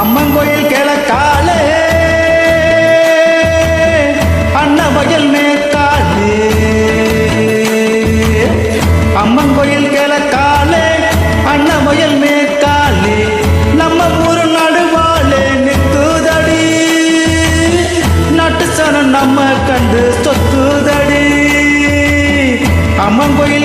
அம்மன் கோயில் கிழக்காலே அன்னவயல் மேற்காலே. அம்மன் கோயில் கிழக்காலே அன்னவயல் மேற்காலே. நம்ம ஊரு நடுவாளே நிற்குதடி. நாட்டு சனம் நம்ம கண்டு சொத்துதடி. அம்மன் கோயில்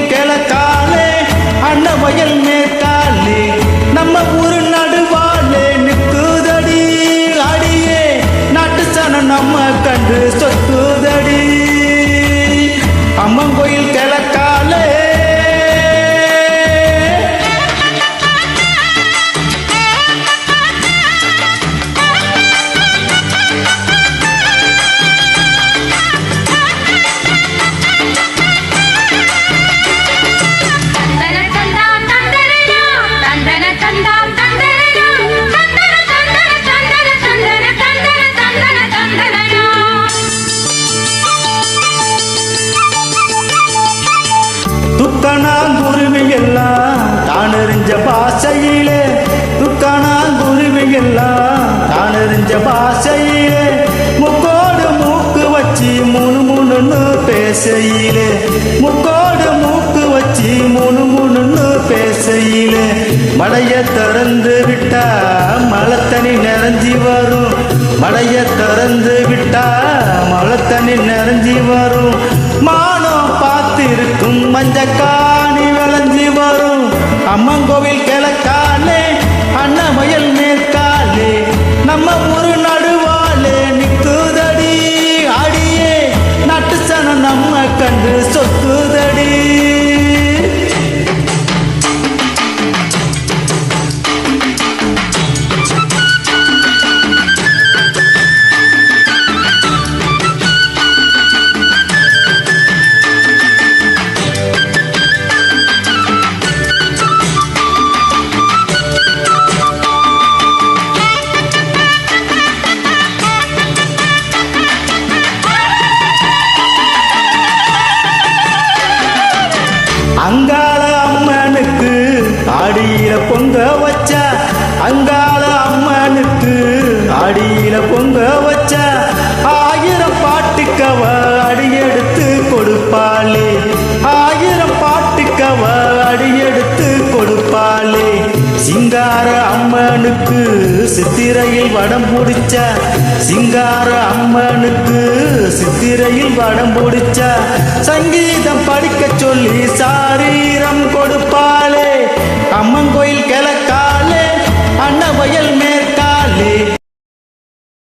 பேசையிலே. முக்கோடு மூக்கு வச்சு முணு முணுன்னு பேசையிலே. மலைய திறந்து விட்டா மலத்தனி நிறைஞ்சி வரும். மலைய திறந்து விட்டா மலத்தனி நிறைஞ்சி வரும். மானம் பார்த்திருக்கும் மஞ்சக்காணி விளைஞ்சி வரும். அம்மன் அங்காள அம்மனுக்கு அடியில பொங்க வச்சா அங்காள அம்மனுக்கு அடியில பொங்க வச்சா. சிங்கார அம்மனுக்கு சித்திரையில் வடம் பிடிச்ச சிங்கார அம்மனுக்கு சித்திரையில் வடம் பிடிச்ச சங்கீதம் படிக்க சொல்லி சாரீரம் கொடுப்பாளே.